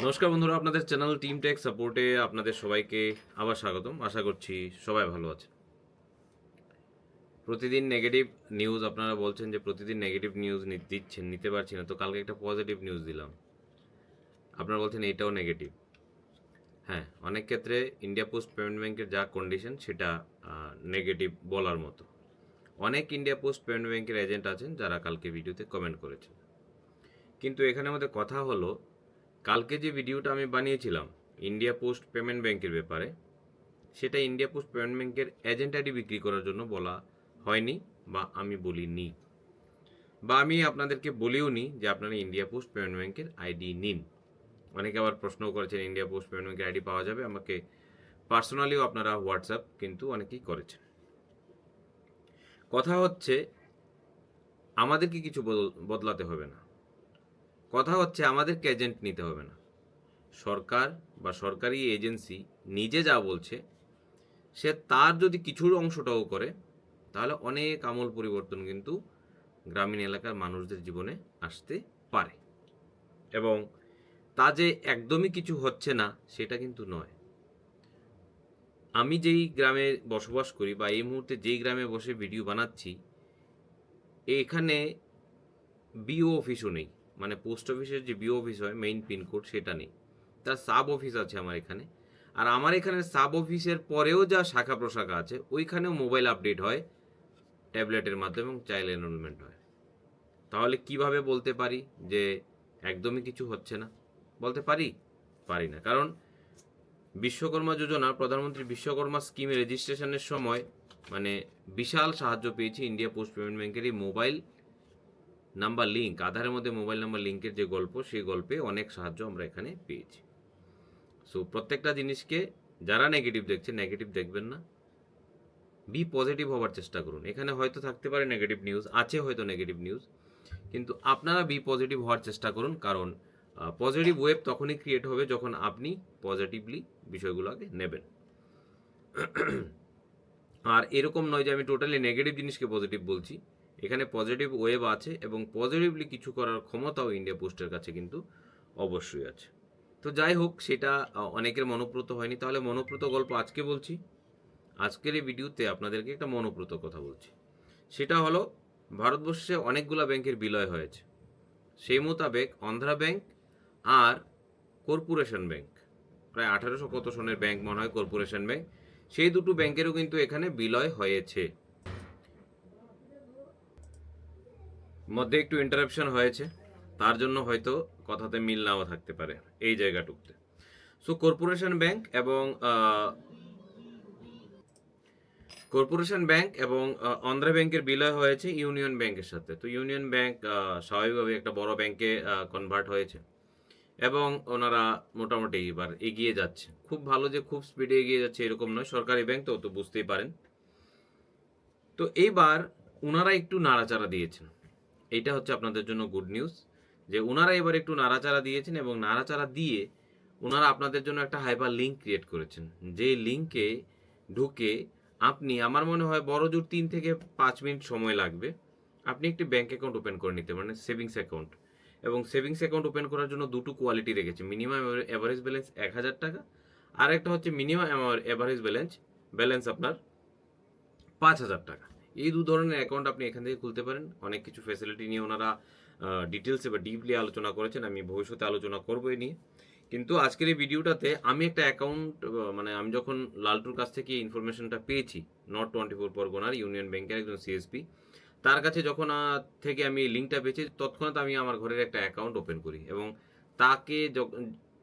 নমস্কার বন্ধুরা, আপনাদের চ্যানেল টিম টেক সাপোর্টে আপনাদের সবাইকে আবার স্বাগতম। আশা করছি সবাই ভালো আছে প্রতিদিন নেগেটিভ নিউজ আপনারা বলছেন যে প্রতিদিন নেগেটিভ নিউজ দিচ্ছেন, নিতে পারছি না। তো কালকে একটা পজিটিভ নিউজ দিলাম। আপনারা বলছেন এটাও নেগেটিভ হ্যাঁ অনেক ক্ষেত্রে ইন্ডিয়া পোস্ট পেমেন্ট ব্যাংকের যা কন্ডিশন সেটা নেগেটিভ বলার মতো। অনেক ইন্ডিয়া পোস্ট পেমেন্ট ব্যাংকের এজেন্ট আছেন যারা কালকে ভিডিওতে কমেন্ট করেছেন। কিন্তু এখানে আমাদের কথা হলো কালকে যে ভিডিওটা আমি বানিয়েছিলাম ইন্ডিয়া পোস্ট পেমেন্ট ব্যাংকের ব্যাপারে, সেটা ইন্ডিয়া পোস্ট পেমেন্ট ব্যাংকের এজেন্ট আইডি বিক্রি করার জন্য বলা হয়নি বা আমি বলিনি। বা আমি আপনাদেরকে বলিও নি যে আপনারা ইন্ডিয়া পোস্ট পেমেন্ট ব্যাংকের আইডি নিন। অনেকে আবার প্রশ্নও করেছেন ইন্ডিয়া পোস্ট পেমেন্ট ব্যাংকের আইডি পাওয়া যাবে? আমাকে পার্সোনালিও আপনারা হোয়াটসঅ্যাপ কিন্তু অনেকেই করেছেন। কথা হচ্ছে, আমাদেরকে কিছু বদল- বদলাতে হবে না। কথা হচ্ছে আমাদেরকে এজেন্ট নিতে হবে না। সরকার বা সরকারি এজেন্সি নিজে যা বলছে, সে তার যদি কিছুর অংশটাও করে, তাহলে অনেক আমল পরিবর্তন কিন্তু গ্রামীণ এলাকার মানুষদের জীবনে আসতে পারে। এবং তা যে একদমই কিছু হচ্ছে না, সেটা কিন্তু নয়। আমি যেই গ্রামে বসবাস করি বা এই মুহূর্তে যেই গ্রামে বসে ভিডিও বানাচ্ছি, এখানে বিও অফিসও নেই। মানে পোস্ট অফিসের যে বিও অফিস হয় মেইন পিনকোড সেটা নেই। তার সাব অফিস আছে আমার এখানে। আর আমার এখানে সাব অফিসের পরেও যা শাখা প্রশাখা আছে, ওইখানেও মোবাইল আপডেট হয় ট্যাবলেটের মাধ্যমে এবং চাইল্ড এনরোলমেন্ট হয়। তাহলে কীভাবে বলতে পারি যে একদমই কিছু হচ্ছে না? বলতে পারি? পারি না। কারণ বিশ্বকর্মা যোজনা, প্রধানমন্ত্রী বিশ্বকর্মা স্কিমে রেজিস্ট্রেশনের সময় মানে বিশাল সাহায্য পেয়েছি ইন্ডিয়া পোস্ট পেমেন্ট ব্যাংকের এই মোবাইল নাম্বার লিঙ্ক আধারের মধ্যে মোবাইল নাম্বার লিঙ্কের যে গল্প, সেই গল্পে অনেক সাহায্য আমরা এখানে পেয়েছি। সো প্রত্যেকটা জিনিসকে যারা নেগেটিভ দেখছে নেগেটিভ দেখবেন না। বি পজিটিভ হওয়ার চেষ্টা করুন। এখানে হয়তো থাকতে পারে নেগেটিভ নিউজ আছে হয়তো নেগেটিভ নিউজ কিন্তু আপনারা বি পজিটিভ হওয়ার চেষ্টা করুন, কারণ পজিটিভ ওয়েব তখনই ক্রিয়েট হবে যখন আপনি পজিটিভলি বিষয়গুলোকে নেবেন। আর এরকম নয় যে আমি টোটালি নেগেটিভ জিনিসকে পজিটিভ বলছি। এখানে পজিটিভ ওয়েব আছে এবং পজিটিভলি কিছু করার ক্ষমতাও ইন্ডিয়া পোস্টের কাছে কিন্তু অবশ্যই আছে। তো যাই হোক, সেটা অনেকের মনোপ্রত হয়নি। তাহলে মনোপ্রত গল্প আজকে বলছি। আজকের এই ভিডিওতে আপনাদেরকে একটা মনোপ্রত কথা বলছি। সেটা হলো, ভারতবর্ষে অনেকগুলা ব্যাংকের বিলয় হয়েছে। সেই মোতাবেক অন্ধ্রা ব্যাংক আর কর্পোরেশন ব্যাংক, প্রায় আঠারোশো কত সনের ব্যাংক মনে হয় কর্পোরেশন ব্যাংক, সেই দুটো ব্যাংকেরও কিন্তু এখানে বিলয় হয়েছে। মধ্যে একটু ইন্টারাপশন হয়েছে, তার জন্য হয়তো কথাতে মিল নাও থাকতে পারে এই জায়গাটুকুতে। সো কর্পোরেশন ব্যাংক এবং কর্পোরেশন ব্যাংক এবং অন্ধ্রা ব্যাংকের বিলয় হয়েছে ইউনিয়ন ব্যাংকের সাথে। তো ইউনিয়ন ব্যাংক স্বাভাবিকভাবে একটা বড় ব্যাংকে কনভার্ট হয়েছে এবং ওনারা মোটামুটি এবার এগিয়ে যাচ্ছে। খুব ভালো যে খুব স্পিডে এগিয়ে যাচ্ছে এরকম নয়, সরকারি ব্যাংক তো তো বুঝতেই পারেন। তো এইবার ওনারা একটু নাড়াচাড়া দিয়েছেন। এইটা হচ্ছে আপনাদের জন্য গুড নিউজ যে ওনারা এবার একটু নাড়াচাড়া দিয়েছেন এবং নাড়াচাড়া দিয়ে ওনারা আপনাদের জন্য একটা হাইপার লিঙ্ক ক্রিয়েট করেছেন। যে লিঙ্কে ঢুকে আপনি, আমার মনে হয় বড় জোর তিন থেকে পাঁচ মিনিট সময় লাগবে, আপনি একটি ব্যাঙ্ক অ্যাকাউন্ট ওপেন করে নিতে পারেন সেভিংস অ্যাকাউন্ট এবং সেভিংস অ্যাকাউন্ট ওপেন করার জন্য দুটো কোয়ালিটি রেখেছে মিনিমাম অ্যাভারেজ ব্যালেন্স এক হাজার টাকা আর একটা হচ্ছে মিনিমাম অ্যাভারেজ ব্যালেন্স ব্যালেন্স আপনার পাঁচ হাজার টাকা। এই দু ধরনের অ্যাকাউন্ট আপনি এখান থেকে খুলতে পারেন। অনেক কিছু ফ্যাসিলিটি নিয়ে ওনারা ডিটেলসে বা ডিপলি আলোচনা করেছেন। আমি ভবিষ্যতে আলোচনা করব এই নিয়ে। কিন্তু আজকের এই ভিডিওটাতে আমি একটা অ্যাকাউন্ট মানে আমি যখন লালটুর কাছ থেকে ইনফরমেশনটা পেয়েছি নট টোয়েন্টি ফোর পরগনার ইউনিয়ন ব্যাংকের একজন সিএসপি তার কাছে যখন থেকে আমি লিঙ্কটা পেয়েছি, তৎক্ষণাৎ আমি আমার ঘরের একটা অ্যাকাউন্ট ওপেন করি এবং তাকে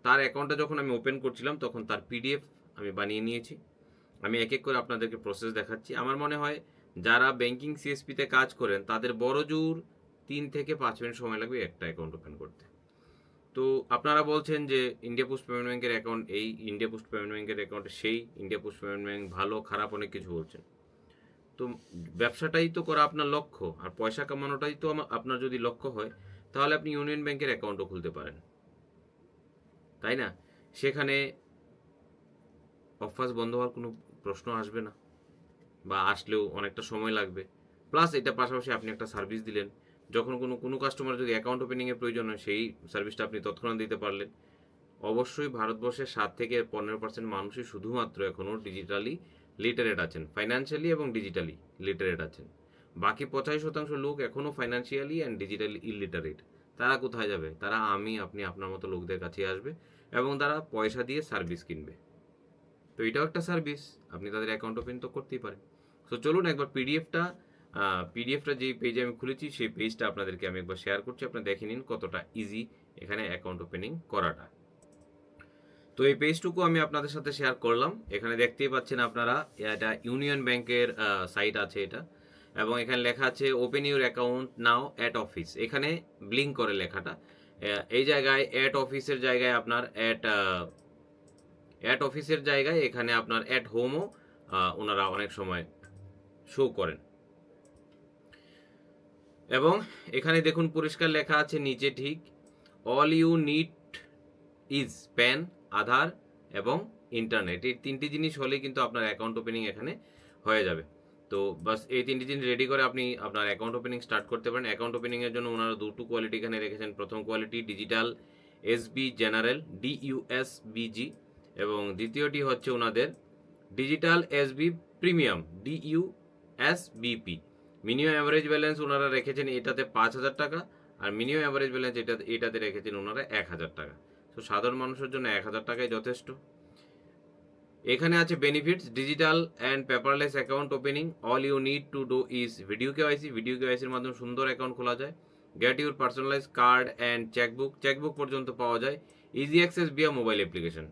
তার অ্যাকাউন্টটা যখন আমি ওপেন করছিলাম, তখন তার পিডিএফ আমি বানিয়ে নিয়েছি। আমি এক এক করে আপনাদেরকে প্রসেস দেখাচ্ছি। আমার মনে হয় যারা ব্যাংকিং সিএসপিতে কাজ করেন, তাদের বড় জোর তিন থেকে পাঁচ মিনিট সময় লাগবে একটা অ্যাকাউন্ট ওপেন করতে। তো আপনারা বলছেন যে ইন্ডিয়া পোস্ট পেমেন্ট ব্যাংকের অ্যাকাউন্ট এই ইন্ডিয়া পোস্ট পেমেন্ট ব্যাংকের অ্যাকাউন্ট সেই ইন্ডিয়া পোস্ট পেমেন্ট ব্যাংক ভালো, খারাপ অনেক কিছু বলছেন। তো ব্যবসাটাই তো করা আপনার লক্ষ্য, আর পয়সা কামানোটাই তো আপনার যদি লক্ষ্য হয়, তাহলে আপনি ইউনিয়ন ব্যাংকের অ্যাকাউন্টও খুলতে পারেন। তাই না? সেখানে অফাস বন্ধ হওয়ার কোনো প্রশ্ন আসবে না। বা আসলেও অনেকটা সময় লাগবে। প্লাস এটা পাশাপাশি আপনি একটা সার্ভিস দিলেন। যখন কোনো কোনো কাস্টমার যদি অ্যাকাউন্ট ওপেনিংয়ের প্রয়োজন হয়, সেই সার্ভিসটা আপনি তৎক্ষণাৎ দিতে পারলেন। অবশ্যই ভারতবর্ষের সাত থেকে পনেরো পার্সেন্ট মানুষই শুধুমাত্র এখনও ডিজিটালি লিটারেট আছেন। ফাইন্যান্সিয়ালি এবং ডিজিটালি লিটারেট আছেন। বাকি পঁচাশি শতাংশ লোক এখনও ফাইন্যান্সিয়ালি অ্যান্ড ডিজিটালি ইলিটারেট তারা কোথায় যাবে? তারা আমি, আপনি, আপনার মতো লোকদের কাছে আসবে এবং তারা পয়সা দিয়ে সার্ভিস কিনবে। তো এটাও একটা সার্ভিস আপনি তাদের অ্যাকাউন্ট ওপেন তো করতেই পারেন। তো চলুন একবার পিডিএফটা পিডিএফটা যে পেজে আমি খুলেছি, সেই পেজটা আপনাদেরকে আমি একবার শেয়ার করছি। আপনারা দেখে নিন কতটা ইজি এখানে অ্যাকাউন্ট ওপেনিং করাটা। তো এই পেজটুকু আমি আপনাদের সাথে শেয়ার করলাম। এখানে দেখতেই পাচ্ছেন আপনারা, এটা ইউনিয়ন ব্যাংকের সাইট আছে এটা। এবং এখানে লেখা আছে open your account now at office এখানে ব্লিঙ্ক করে লেখাটা। এই জায়গায় অ্যাট অফিসের জায়গায় আপনার অ্যাট অ্যাট অফিসের জায়গায় এখানে আপনার অ্যাট হোমও ওনারা অনেক সময় শো করেন। এবং এখানে দেখুন পরিষ্কার লেখা আছে নিচে ঠিক all you need is PAN Aadhaar এবং ইন্টারনেট এই তিনটি জিনিস হলে কিন্তু আপনার অ্যাকাউন্ট ওপেনিং এখানে হয়ে যাবে। তো বাস এই তিনটি জিনিস রেডি করে আপনি আপনার অ্যাকাউন্ট ওপেনিং স্টার্ট করতে পারেন। অ্যাকাউন্ট ওপেনিংয়ের জন্য ওনারা দুটো কোয়ালিটি এখানে রেখেছেন। প্রথম quality digital SB general DUS BG এবং দ্বিতীয়টি হচ্ছে ওনাদের digital SB premium DUS BP minimum average balance ওনারা রেখেছেন এটাতে পাঁচ হাজার টাকা আর মিনিমাম অ্যাভারেজ ব্যালেন্স এটা, এটাতে রেখেছেন ওনারা এক হাজার টাকা। তো সাধারণ মানুষের জন্য এক হাজার টাকাই যথেষ্ট। এখানে আছে benefits digital and paperless account opening all you need to do is video KYC video কেওয়াইসির মাধ্যমে সুন্দর অ্যাকাউন্ট খোলা যায়। Get your personalise card and chequebook chequebook পর্যন্ত পাওয়া যায়। Easy access via mobile application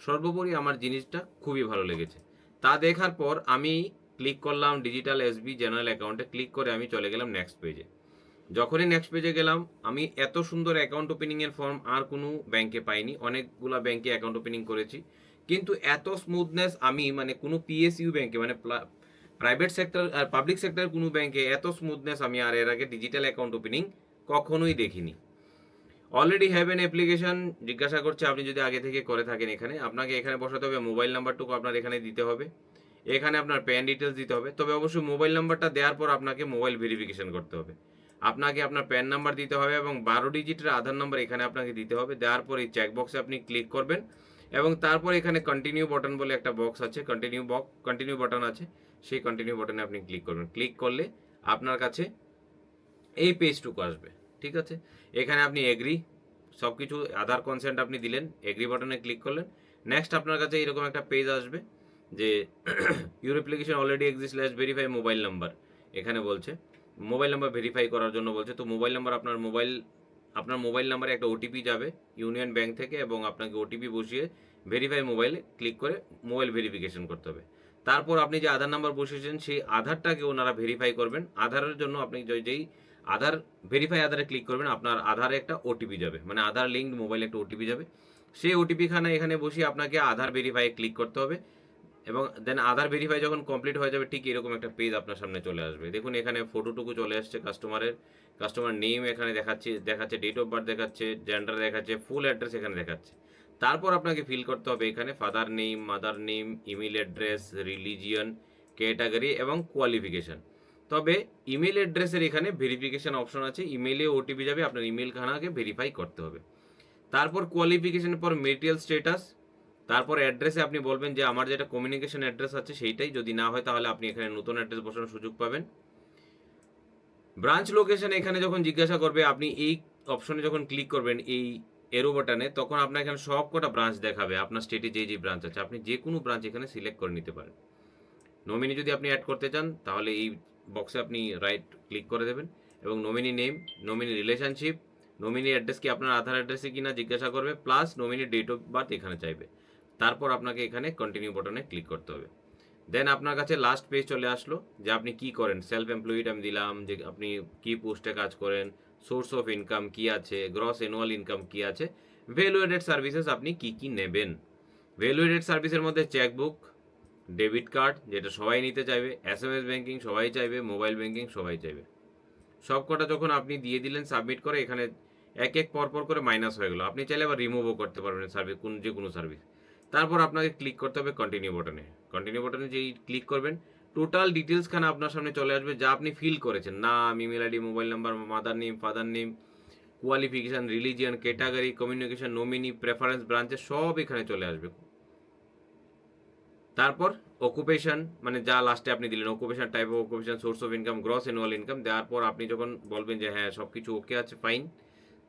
সর্বোপরি আমার জিনিসটা খুবই ভালো লেগেছে। তা দেখার পর আমি ক্লিক করলাম ডিজিটাল এসবি জেনারেল অ্যাকাউন্টে ক্লিক করে আমি চলে গেলাম নেক্সট পেজে যখনই নেক্সট পেজে গেলাম, আমি এত সুন্দর অ্যাকাউন্ট ওপেনিংয়ের ফর্ম আর কোনো ব্যাংকে পাইনি, অনেকগুলা ব্যাংকে অ্যাকাউন্ট ওপেনিং করেছি। কিন্তু এত স্মুথনেস আমি মানে কোনো পিএসইউ ব্যাংকে মানে প্রাইভেট সেক্টর আর পাবলিক সেক্টর কোনো ব্যাংকে এত স্মুথনেস আমি আর এর আগে ডিজিটাল অ্যাকাউন্ট ওপেনিং কখনোই দেখিনি। অলরেডি হ্যাভ এন অ্যাপ্লিকেশন জিজ্ঞাসা করছে, আপনি যদি আগে থেকে করে থাকেন এখানে, আপনাকে এখানে বসাতে হবে মোবাইল নাম্বারটুকু আপনার এখানে দিতে হবে। এখানে আপনার প্যান ডিটেলস দিতে হবে। তবে অবশ্যই মোবাইল নাম্বারটা দেওয়ার পর আপনাকে মোবাইল ভেরিফিকেশন করতে হবে। আপনাকে আপনার প্যান নাম্বার দিতে হবে এবং বারো ডিজিটের আধার নাম্বার এখানে আপনাকে দিতে হবে। দেওয়ার পর এই চেকবক্সে আপনি ক্লিক করবেন এবং তারপর এখানে কন্টিনিউ বটন বলে একটা বক্স আছে। কন্টিনিউ বক্স কন্টিনিউ বটন আছে। সেই কন্টিনিউ বটনে আপনি ক্লিক করবেন। ক্লিক করলে আপনার কাছে এই পেজটুকু আসবে। ঠিক আছে? এখানে আপনি এগ্রি সব কিছু আধার কনসেন্ট আপনি দিলেন। এগ্রি বাটনে ক্লিক করলেন। নেক্সট আপনার কাছে এরকম একটা পেজ আসবে। যে your application already exist less verify mobile number এখানে বলছে মোবাইল নাম্বার ভেরিফাই করার জন্য বলছে, তো মোবাইল নাম্বার আপনার মোবাইল আপনার মোবাইল নাম্বারে একটা ওটিপি যাবে ইউনিয়ন ব্যাংক থেকে এবং আপনাকে ওটিপি বসিয়ে ভেরিফাই মোবাইলে ক্লিক করে মোবাইল ভেরিফিকেশন করতে হবে। তারপর আপনি যে আধার নাম্বার বসিয়েছেন, সেই আধারটাকে ওনারা ভেরিফাই করবেন। আধারের জন্য আপনি যেই আধার ভেরিফাই আধারে ক্লিক করবেন, আপনার আধারে একটা ওটিপি যাবে। মানে আধার লিঙ্ক মোবাইলে একটা ওটিপি যাবে। সেই ওটিপি খানা এখানে বসিয়ে আপনাকে আধার ভেরিফাই ক্লিক করতে হবে। এবং দেন আধার ভেরিফাই যখন কমপ্লিট হয়ে যাবে, ঠিক এরকম একটা পেজ আপনার সামনে চলে আসবে। দেখুন, এখানে ফটোটুকু চলে আসছে কাস্টমারের কাস্টমার নেম এখানে দেখাচ্ছে দেখাচ্ছে ডেট অফ বার্থ দেখাচ্ছে জেন্ডার দেখাচ্ছে ফুল অ্যাড্রেস এখানে দেখাচ্ছে। তারপর আপনাকে ফিল করতে হবে এখানে father name mother name email address religion category এবং কোয়ালিফিকেশন তবে ইমেল অ্যাড্রেসের এখানে ভেরিফিকেশান অপশন আছে। ইমেলে ওটিপি যাবে, আপনার ইমেল খানাকে ভেরিফাই করতে হবে। তারপর কোয়ালিফিকেশনের পর মেটেরিয়াল স্টেটাস তারপর অ্যাড্রেসে আপনি বলবেন যে আমার যেটা কমিউনিকেশন অ্যাড্রেস আছে সেইটাই। যদি না হয় তাহলে আপনি এখানে নতুন অ্যাড্রেস বসানোর সুযোগ পাবেন। ব্রাঞ্চ লোকেশন এখানে যখন জিজ্ঞাসা করবে, আপনি এই অপশনে যখন ক্লিক করবেন, এই এরো বাটনে তখন আপনার এখানে সব কটা ব্রাঞ্চ দেখাবে, আপনার স্টেটে যে যে ব্রাঞ্চ আছে। আপনি যে কোনো ব্রাঞ্চ এখানে সিলেক্ট করে নিতে পারেন। নমিনি যদি আপনি অ্যাড করতে চান, তাহলে এই বক্সে আপনি রাইট ক্লিক করে দেবেন। এবং nominee name nominee relationship nominee address কি আপনার আধার অ্যাড্রেসে কিনা জিজ্ঞাসা করবে plus nominee date of birth এখানে চাইবে। তারপর আপনাকে এখানে কন্টিনিউ বটনে ক্লিক করতে হবে। দেন আপনার কাছে লাস্ট পেজ চলে আসলো যে আপনি কি করেন? সেলফ এমপ্লয়েড আমি দিলাম, যে আপনি কি পোস্টে কাজ করেন সোর্স অফ ইনকাম কি আছে গ্রস অ্যানুয়াল ইনকাম কি আছে ভ্যালুয়েটেড সার্ভিসেস আপনি কি কি নেবেন? ভ্যালুয়েটেড সার্ভিসের মধ্যে চেকবুক ডেবিট কার্ড যেটা সবাই নিতে চাইবে এস এম এস ব্যাঙ্কিং সবাই চাইবে মোবাইল ব্যাঙ্কিং সবাই চাইবে। সব কটা যখন আপনি দিয়ে দিলেন সাবমিট করে, এখানে এক এক পর পর করে মাইনাস হয়ে গেলো। আপনি চাইলে আবার রিমুভও করতে পারবেন সার্ভিস কোন যে কোনো সার্ভিস তারপর আপনাকে ক্লিক করতে হবে কন্টিনিউ বাটনে কন্টিনিউ বাটনে যেই ক্লিক করবেন টোটাল ডিটেলস খানা আপনার সামনে চলে আসবে যা আপনি ফিল করেছেন। নাম email ID mobile number mother name father name qualification religion category communication nominee preference ব্রাঞ্চে সব এখানে চলে আসবে। তারপর অকুপেশন মানে যা লাস্টে আপনি দিলেন occupation type of occupation source of income gross annual income দেওয়ার পর আপনি যখন বলবেন যে হ্যাঁ সব কিছু ওকে আছে ফাইন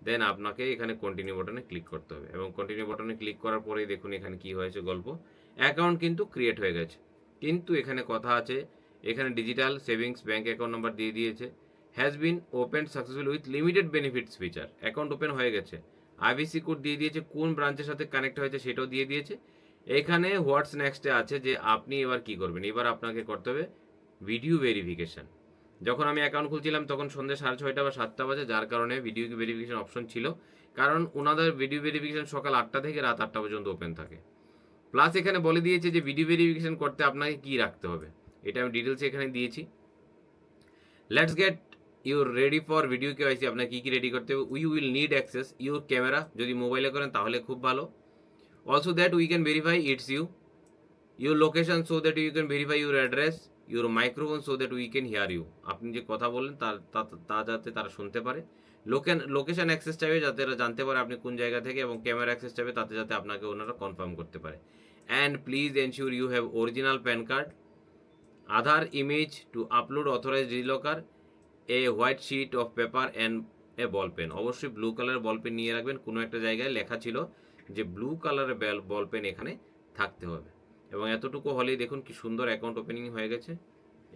দেন আপনাকে এখানে কন্টিনিউ বাটনে ক্লিক করতে হবে। এবং কন্টিনিউ বাটনে ক্লিক করার পরেই দেখুন এখানে কি হয়েছে গল্প। অ্যাকাউন্ট কিন্তু ক্রিয়েট হয়ে গেছে। কিন্তু এখানে কথা আছে, এখানে digital savings bank account number দিয়ে দিয়েছে। Has been open successful with limited benefits feature account open হয়ে গেছে। আইবিসি কোড দিয়ে দিয়েছে, কোন ব্রাঞ্চের সাথে কানেক্ট হয়েছে সেটাও দিয়ে দিয়েছে। এখানে হোয়াটস নেক্সটে আছে যে আপনি এবার কি করবেন? এবার আপনাকে করতে হবে ভিডিও ভেরিফিকেশন যখন আমি অ্যাকাউন্ট খুলছিলাম, তখন সন্ধ্যে সাড়ে ছয়টা বা সাতটা বাজে, যার কারণে ভিডিও ভেরিফিকেশন অপশন ছিল। কারণ ওনাদের ভিডিও ভেরিফিকেশন সকাল আটটা থেকে রাত আটটা পর্যন্ত ওপেন থাকে। প্লাস এখানে বলে দিয়েছে যে ভিডিও ভেরিফিকেশন করতে আপনাকে কি রাখতে হবে? এটা আমি ডিটেলস এখানে দিয়েছি। Let's get your ready for video KYC আপনাকে কী কী রেডি করতে হবে? We will need access your camera যদি মোবাইলে করেন তাহলে খুব ভালো। Also that we can verify it's you your location so that you can verify your address your microphone so that we can hear you আপনি যে কথা বললেন, তার, তা- যাতে তারা শুনতে পারে। লোকেন লোকেশন অ্যাক্সেস চাইবে যাতে এরা জানতে পারে আপনি কোন জায়গা থেকে এবং ক্যামেরা অ্যাক্সেস চাইবে তাতে যাতে আপনাকে ওনারা কনফার্ম করতে পারে। And please ensure you have original PAN card Aadhaar image to upload authorise ডিলকার a white sheet of paper and a ball pen অবশ্যই ব্লু কালারের বল পেন নিয়ে রাখবেন। কোনো একটা জায়গায় লেখা ছিল যে ব্লু কালারের বল পেন এখানে থাকতে হবে। এবং এতটুকু হলেই দেখুন কি সুন্দর অ্যাকাউন্ট ওপেনিং হয়ে গেছে।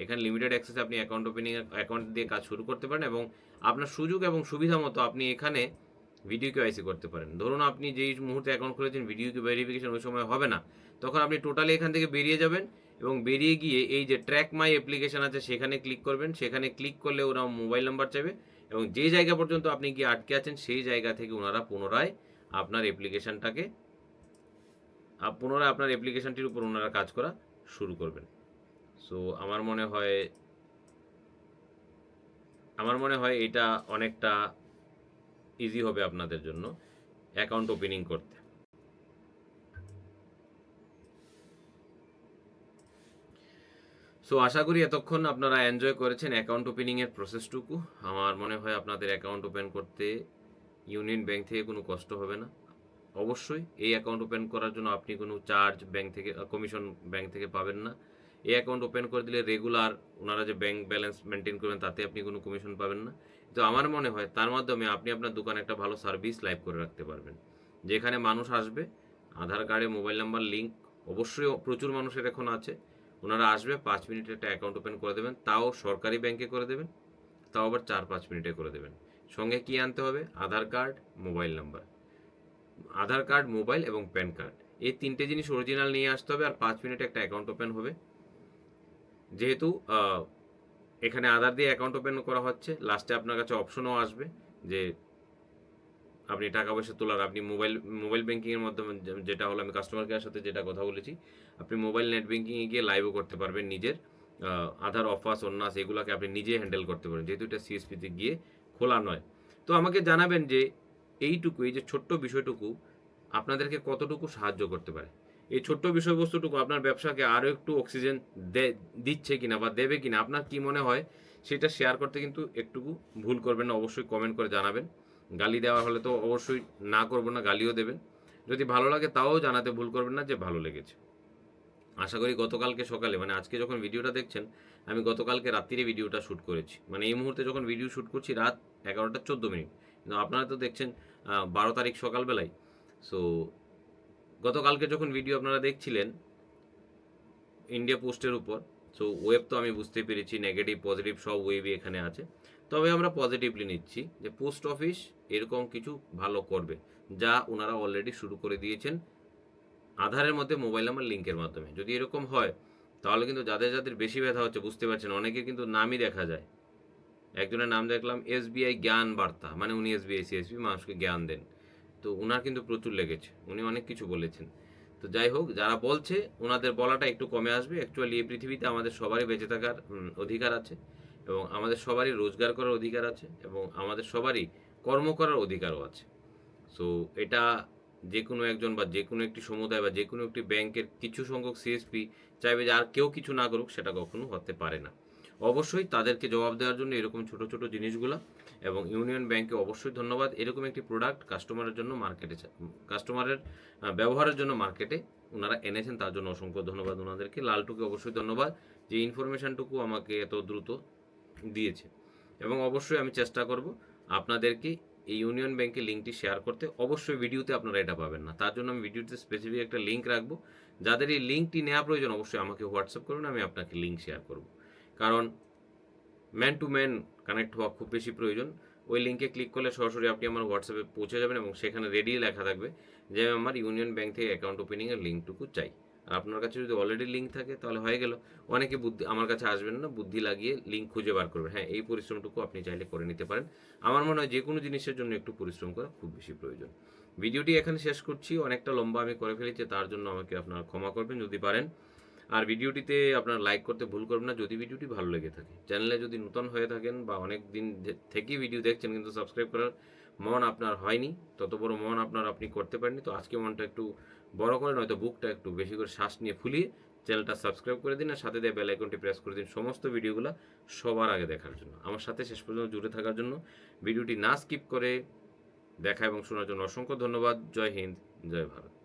এখানে লিমিটেড অ্যাক্সেসে আপনি অ্যাকাউন্ট ওপেনিং অ্যাকাউন্ট দিয়ে কাজ শুরু করতে পারেন এবং আপনার সুযোগ এবং সুবিধা মতো আপনি এখানে ভিডিও কেওয়াইসি করতে পারেন। ধরুন আপনি যেই মুহূর্তে অ্যাকাউন্ট খুলেছেন ভিডিও ভেরিফিকেশন ওই সময় হবে না। তখন আপনি টোটালি এখান থেকে বেরিয়ে যাবেন এবং বেরিয়ে গিয়ে এই যে ট্র্যাক মাই অ্যাপ্লিকেশন আছে, সেখানে ক্লিক করবেন। সেখানে ক্লিক করলে ওরা মোবাইল নাম্বার চাইবে এবং যে জায়গা পর্যন্ত আপনি গিয়ে আটকে আছেন, সেই জায়গা থেকে ওনারা পুনরায় আপনার অ্যাপ্লিকেশনটাকে পুনরায় আপনার অ্যাপ্লিকেশনটির উপর ওনারা কাজ করা শুরু করবেন। সো আমার মনে হয়, আমার মনে হয় এটা অনেকটা ইজি হবে আপনাদের জন্য অ্যাকাউন্ট ওপেনিং করতে। সো আশা করি এতক্ষণ আপনারা এনজয় করেছেন অ্যাকাউন্ট ওপেনিংয়ের প্রসেসটুকু আমার মনে হয় আপনাদের অ্যাকাউন্ট ওপেন করতে ইউনিয়ন ব্যাংক থেকে কোনো কষ্ট হবে না। অবশ্যই এই অ্যাকাউন্ট ওপেন করার জন্য আপনি কোনো চার্জ ব্যাংক থেকে কমিশন ব্যাংক থেকে পাবেন না। এই অ্যাকাউন্ট ওপেন করে দিলে রেগুলার ওনারা যে ব্যাংক ব্যালেন্স মেনটেন করবেন, তাতে আপনি কোনো কমিশন পাবেন না। তো আমার মনে হয় তার মাধ্যমে আপনি আপনার দোকানে একটা ভালো সার্ভিস লাইভ করে রাখতে পারবেন। যেখানে মানুষ আসবে, আধার কার্ডে মোবাইল নাম্বার লিঙ্ক অবশ্যই প্রচুর মানুষের এখন আছে। ওনারা আসবে, পাঁচ মিনিটে একটা অ্যাকাউন্ট ওপেন করে দেবেন, তাও সরকারি ব্যাংকে করে দেবেন, তাও আবার চার পাঁচ মিনিটে করে দেবেন। সঙ্গে কি আনতে হবে? Aadhaar card mobile number Aadhaar card, mobile এবং প্যান কার্ড। এই তিনটে জিনিস অরিজিনাল নিয়ে আসতে হবে আর পাঁচ মিনিটে একটা অ্যাকাউন্ট ওপেন হবে। যেহেতু এখানে আধার দিয়ে অ্যাকাউন্ট ওপেন করা হচ্ছে লাস্টে আপনার কাছে অপশনও আসবে যে আপনি টাকা পয়সা তোলার, আপনি মোবাইল মোবাইল ব্যাংকিংয়ের মাধ্যমে যেটা হলো আমি কাস্টমার কেয়ার সাথে যেটা কথা বলেছি, আপনি মোবাইল নেট ব্যাংকিংয়ে গিয়ে লাইভও করতে পারবেন নিজের। আধার অফাস অন্যাস এগুলোকে আপনি নিজে হ্যান্ডেল করতে পারেন, যেহেতু এটা সিএসপিতে গিয়ে খোলা নয়। তো আমাকে জানাবেন যে এইটুকু, এই যে ছোট্ট বিষয়টুকু আপনাদেরকে কতটুকু সাহায্য করতে পারে? এই ছোট্ট বিষয়বস্তুটুকু আপনার ব্যবসাকে আরও একটু অক্সিজেন দে- দিচ্ছে কিনা বা দেবে কিনা, আপনার কি মনে হয় সেটা শেয়ার করতে কিন্তু একটুকু ভুল করবেন না, অবশ্যই কমেন্ট করে জানাবেন। গালি দেওয়া হলে তো অবশ্যই না করব না, গালিও দেবেন। যদি ভালো লাগে তাও জানাতে ভুল করবেন না যে ভালো লেগেছে। আশা করি গতকালকে সকালে মানে আজকে যখন ভিডিওটা দেখছেন, আমি গতকালকে রাত্রিরে ভিডিওটা শ্যুট করেছি। মানে এই মুহূর্তে যখন ভিডিও শ্যুট করছি, রাত এগারোটা চোদ্দ মিনিট। কিন্তু আপনারা তো দেখছেন বারো তারিখ সকালবেলায়। সো গতকালকে যখন ভিডিও আপনারা দেখছিলেন ইন্ডিয়া পোস্টের উপর সো ওয়েব তো আমি বুঝতে পেরেছি নেগেটিভ পজিটিভ সব ওয়েবই এখানে আছে। তবে আমরা পজিটিভলি নিচ্ছি যে পোস্ট অফিস এরকম কিছু ভালো করবে, যা ওনারা অলরেডি শুরু করে দিয়েছেন আধারের মধ্যে মোবাইল নাম্বার লিঙ্কের মাধ্যমে। যদি এরকম হয়, তাহলে কিন্তু যাদের যাদের বেশি ব্যথা হচ্ছে, বুঝতে পারছেন, অনেকে কিন্তু নামই দেখা যায়। একজনের নাম দেখলাম এস এসবিআই জ্ঞান বার্তা মানে উনি এস এসবিআই, সিএসবি মানুষকে জ্ঞান দেন। তো ওনার কিন্তু প্রচুর লেগেছে, উনি অনেক কিছু বলেছেন। তো যাই হোক, যারা বলছে ওনাদের বলাটা একটু কমে আসবে। অ্যাকচুয়ালি এই পৃথিবীতে আমাদের সবারই বেঁচে থাকার অধিকার আছে এবং আমাদের সবারই রোজগার করার অধিকার আছে এবং আমাদের সবারই কর্ম করার অধিকারও আছে। সো এটা যে কোনো একজন বা যে কোনো একটি সমুদায় বা যে কোনো একটি ব্যাংকের কিছু সংখ্যক সিএসপি চাইবে যে আর কেউ কিছু না করুক, সেটা কখনো হতে পারে না। অবশ্যই তাদেরকে জবাব দেওয়ার জন্য এরকম ছোট ছোট জিনিসগুলো এবং ইউনিয়ন ব্যাংকে অবশ্যই ধন্যবাদ। এরকম একটি প্রোডাক্ট কাস্টমারের জন্য মার্কেটে কাস্টমারের ব্যবহারের জন্য মার্কেটে ওনারা এনেছেন, তার জন্য অসংখ্য ধন্যবাদ ওনাদেরকে লালটুকে অবশ্যই ধন্যবাদ যে ইনফরমেশনটুকু আমাকে এত দ্রুত দিয়েছে। এবং অবশ্যই আমি চেষ্টা করব আপনাদেরকে এই ইউনিয়ন ব্যাংকের লিঙ্কটি শেয়ার করতে। অবশ্যই ভিডিওতে আপনারা এটা পাবেন না। তার জন্য আমি ভিডিওতে স্পেসিফিক একটা লিঙ্ক রাখব। যাদের এই লিঙ্কটি নেওয়া প্রয়োজন, অবশ্যই আমাকে হোয়াটসঅ্যাপ করুন আমি আপনাকে লিঙ্ক শেয়ার করব। কারণ ম্যান টু ম্যান কানেক্ট হওয়া খুব বেশি প্রয়োজন। ওই লিঙ্কে ক্লিক করলে সরাসরি আপনি আমার হোয়াটসঅ্যাপে পৌঁছে যাবেন এবং সেখানে রেডি লেখা থাকবে যে আমি আমার ইউনিয়ন ব্যাংক থেকে অ্যাকাউন্ট ওপেনিংয়ের লিঙ্কটুকু চাই। আর আপনার কাছে যদি অলরেডি লিঙ্ক থাকে তাহলে হয়ে গেল। অনেকে বুদ্ধি, আমার কাছে আসবেন না, বুদ্ধি লাগিয়ে লিঙ্ক খুঁজে বার করবেন। হ্যাঁ এই পরিশ্রমটুকু আপনি চাইলে করে নিতে পারেন। আমার মনে হয় যে কোনো জিনিসের জন্য একটু পরিশ্রম করা খুব বেশি প্রয়োজন। ভিডিওটি এখানে শেষ করছি। অনেকটা লম্বা আমি করে ফেলেছি, তার জন্য আমাকে আপনারা ক্ষমা করবেন যদি পারেন। আর ভিডিওটিতে আপনার লাইক করতে ভুল করবেন না, যদি ভিডিওটি ভালো লেগে থাকে। চ্যানেলে যদি নতুন হয়ে থাকেন বা অনেক দিন থেকেই ভিডিও দেখছেন কিন্তু সাবস্ক্রাইব করার মন আপনার হয়নি, তত বড় মন আপনার আপনি করতে পারেননি, তো আজকে মনটা একটু বড় করে, নয়তো বুকটা একটু বেশি করে শ্বাস নিয়ে ফুলিয়ে চ্যানেলটা সাবস্ক্রাইব করে দিন আর সাথে দিয়ে বেল আইকনটি প্রেস করে দিন সমস্ত ভিডিওগুলো সবার আগে দেখার জন্য। আমার সাথে শেষ পর্যন্ত জুড়ে থাকার জন্য ভিডিওটি না স্কিপ করে দেখা এবং শোনার জন্য অসংখ্য ধন্যবাদ। জয় হিন্দ, জয় ভারত।